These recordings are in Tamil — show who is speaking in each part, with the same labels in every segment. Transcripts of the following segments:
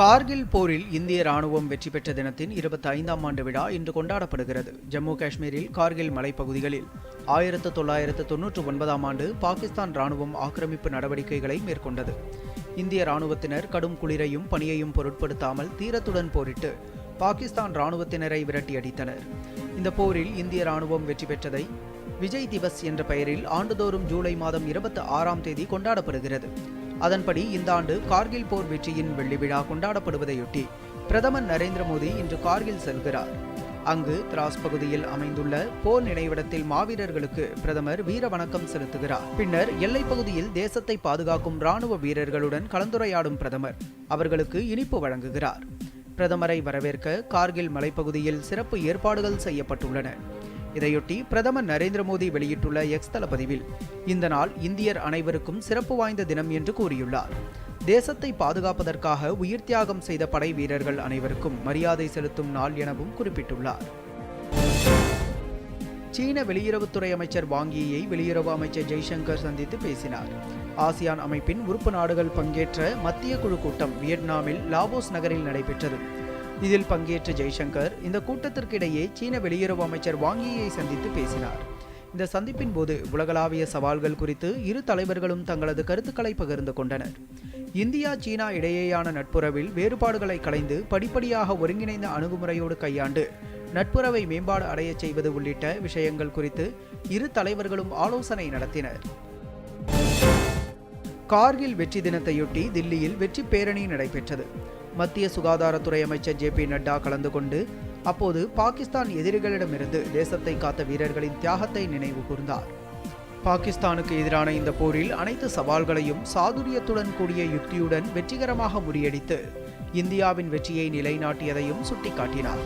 Speaker 1: கார்கில் போரில் இந்திய ராணுவம் வெற்றி பெற்ற தினத்தின் இருபத்தி ஐந்தாம் ஆண்டு விழா இன்று கொண்டாடப்படுகிறது. ஜம்மு காஷ்மீரில் கார்கில் மலைப்பகுதிகளில் ஆயிரத்து தொள்ளாயிரத்து தொன்னூற்று ஒன்பதாம் ஆண்டு பாகிஸ்தான் ராணுவம் ஆக்கிரமிப்பு நடவடிக்கைகளை மேற்கொண்டது. இந்திய ராணுவத்தினர் கடும் குளிரையும் பணியையும் பொருட்படுத்தாமல் தீரத்துடன் போரிட்டு பாகிஸ்தான் ராணுவத்தினரை விரட்டி அடித்தனர். இந்த போரில் இந்திய ராணுவம் வெற்றி பெற்றதை விஜய் திவஸ் என்ற பெயரில் ஆண்டுதோறும் ஜூலை மாதம் இருபத்தி ஆறாம் தேதி கொண்டாடப்படுகிறது. அதன்படி இந்த ஆண்டு கார்கில் போர் வெற்றியின் வெள்ளி விழா கொண்டாடப்படுவதையொட்டி பிரதமர் நரேந்திர மோடி இன்று கார்கில் செல்கிறார். அங்கு திராஸ் பகுதியில் அமைந்துள்ள போர் நினைவிடத்தில் மாவீரர்களுக்கு பிரதமர் வீர வணக்கம் செலுத்துகிறார். பின்னர் எல்லைப் பகுதியில் தேசத்தை பாதுகாக்கும் ராணுவ வீரர்களுடன் கலந்துரையாடும் பிரதமர் அவர்களுக்கு இனிப்பு வழங்குகிறார். பிரதமரை வரவேற்க கார்கில் மலைப்பகுதியில் சிறப்பு ஏற்பாடுகள் செய்யப்பட்டுள்ளன. இதையொட்டி பிரதமர் நரேந்திர மோடி வெளியிட்டுள்ள எக்ஸ் தள பதிவில் இந்த நாள் இந்தியர் அனைவருக்கும் சிறப்பு வாய்ந்த தினம் என்று கூறியுள்ளார். தேசத்தை பாதுகாப்பதற்காக உயிர் தியாகம் செய்த படை வீரர்கள் அனைவருக்கும் மரியாதை செலுத்தும் நாள் எனவும் குறிப்பிட்டுள்ளார். சீன வெளியுறவுத்துறை அமைச்சர் வாங்கியை வெளியுறவு அமைச்சர் ஜெய்சங்கர் சந்தித்து பேசினார். ஆசியான் அமைப்பின் உறுப்பு நாடுகள் பங்கேற்ற மத்திய குழு கூட்டம் வியட்நாமில் லாவோஸ் நகரில் நடைபெற்றது. இதில் பங்கேற்ற ஜெய்சங்கர் இந்த கூட்டத்திற்கிடையே சீன வெளியுறவு அமைச்சர் வாங்கியை சந்தித்து பேசினார். இந்த சந்திப்பின் போது உலகளாவிய சவால்கள் குறித்து இரு தலைவர்களும் தங்களது கருத்துக்களை பகிர்ந்து கொண்டனர். இந்தியா சீனா இடையேயான நட்புறவில் வேறுபாடுகளை களைந்து படிப்படியாக ஒருங்கிணைந்த அணுகுமுறையோடு கையாண்டு நட்புறவை மேம்பாடு அடையச் செய்வது உள்ளிட்ட விஷயங்கள் குறித்து இரு தலைவர்களும் ஆலோசனை நடத்தினர். கார்கில் வெற்றி தினத்தையொட்டி தில்லியில் வெற்றி பேரணி நடைபெற்றது. மத்திய சுகாதாரத்துறை அமைச்சர் ஜே பி நட்டா கலந்து கொண்டு அப்போது பாகிஸ்தான் எதிரிகளிடமிருந்து தேசத்தை காத்த வீரர்களின் தியாகத்தை நினைவு கூர்ந்தார். பாகிஸ்தானுக்கு எதிரான இந்த போரில் அனைத்து சவால்களையும் சாதுரியத்துடன் கூடிய யுக்தியுடன் வெற்றிகரமாக முறியடித்து இந்தியாவின் வெற்றியை நிலைநாட்டியதையும் சுட்டிக்காட்டினார்.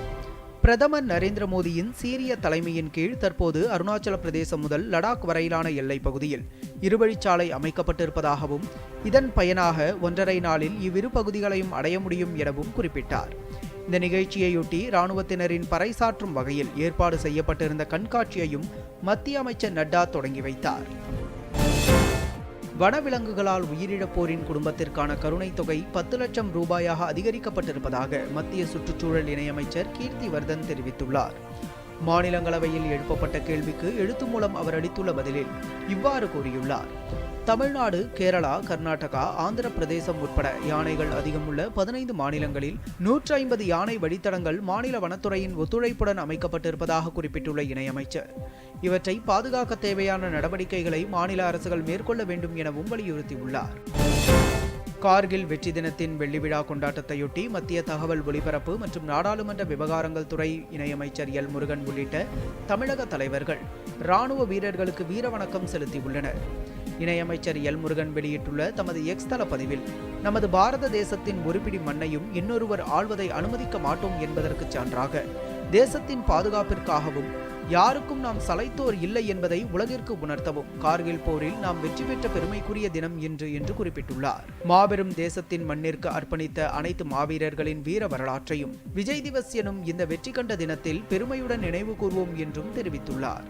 Speaker 1: பிரதமர் நரேந்திர மோடியின் சீரிய தலைமையின் கீழ் தற்போது அருணாச்சல பிரதேசம் முதல் லடாக் வரையிலான எல்லைப் பகுதியில் இருவழிச்சாலை அமைக்கப்பட்டிருப்பதாகவும் இதன் பயனாக ஒன்றரை நாளில் இவ்விரு பகுதிகளையும் அடைய முடியும் எனவும் குறிப்பிட்டார். இந்த நிகழ்ச்சியையொட்டி இராணுவத்தினரின் பறைசாற்றும் வகையில் ஏற்பாடு செய்யப்பட்டிருந்த கண்காட்சியையும் மத்திய அமைச்சர் நட்டா தொடங்கி வைத்தார். வனவிலங்குகளால் உயிரிழப்போரின் குடும்பத்திற்கான கருணைத் தொகை பத்து லட்சம் ரூபாயாக அதிகரிக்கப்பட்டிருப்பதாக மத்திய சுற்றுச்சூழல் இணையமைச்சர் கீர்த்தி வர்தன் தெரிவித்துள்ளார். மாநிலங்களவையில் எழுப்பப்பட்ட கேள்விக்கு எழுத்து மூலம் அவர் அளித்துள்ள பதிலில் இவ்வாறு கூறியுள்ளார். தமிழ்நாடு கேரளா கர்நாடகா ஆந்திர பிரதேசம் உட்பட யானைகள் அதிகம் உள்ள பதினைந்து மாநிலங்களில் நூற்றி ஐம்பது யானை வழித்தடங்கள் மாநில வனத்துறையின் ஒத்துழைப்புடன் அமைக்கப்பட்டிருப்பதாக குறிப்பிட்டுள்ள இணையமைச்சர். இவற்றை பாதுகாக்க தேவையான நடவடிக்கைகளை மாநில அரசுகள் மேற்கொள்ள வேண்டும் எனவும் வலியுறுத்தியுள்ளார். கார்கில் வெற்றி தினத்தின் வெள்ளி விழா கொண்டாட்டத்தையொட்டி மத்திய தகவல் ஒலிபரப்பு மற்றும் நாடாளுமன்ற விவகாரங்கள் துறை இணையமைச்சர் எல் முருகன் உள்ளிட்ட தமிழக தலைவர்கள் ராணுவ வீரர்களுக்கு வீரவணக்கம் செலுத்தியுள்ளனர். இணையமைச்சர் எல் முருகன் வெளியிட்டுள்ள தமது எக்ஸ் தள பதிவில் நமது பாரத தேசத்தின் ஒருபிடி மண்ணையும் இன்னொருவர் ஆள்வதை அனுமதிக்க மாட்டோம் என்பதற்கு சான்றாக தேசத்தின் பாதுகாப்பிற்காகவும் யாருக்கும் நாம் சளைத்தோர் இல்லை என்பதை உலகிற்கு உணர்த்தவும். கார்கில் போரில் நாம் வெற்றி பெற்ற பெருமைக்குரிய தினம் இன்று என்று குறிப்பிட்டுள்ளார். மாபெரும் தேசத்தின் மண்ணிற்கு அர்ப்பணித்த அனைத்து மாவீரர்களின் வீர வரலாற்றையும் விஜய் திவஸ் எனும் இந்த வெற்றி கண்ட தினத்தில் பெருமையுடன் நினைவு கூர்வோம் என்றும் தெரிவித்துள்ளார்.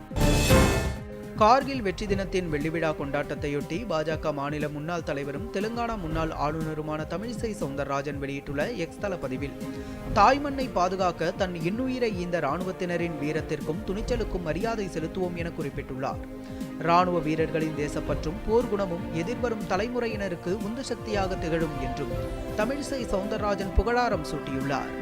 Speaker 1: கார்கில் வெற்றி தினத்தின் வெள்ளிவிழா கொண்டாட்டத்தையொட்டி பாஜக மாநில முன்னாள் தலைவரும் தெலுங்கானா முன்னாள் ஆளுநருமான தமிழிசை சவுந்தரராஜன் வெளியிட்டுள்ள எக்ஸ் தள பதிவில் தாய்மண்ணை பாதுகாக்க தன் இன்னுயிரை ஈந்த ராணுவத்தினரின் வீரத்திற்கும் துணிச்சலுக்கும் மரியாதை செலுத்துவோம் என குறிப்பிட்டுள்ளார். ராணுவ வீரர்களின் தேசப்பற்றும் போர்க்குணமும் எதிர்வரும் தலைமுறையினருக்கு உந்து சக்தியாக திகழும் என்றும் தமிழிசை சவுந்தரராஜன் புகழாரம் சூட்டியுள்ளார்.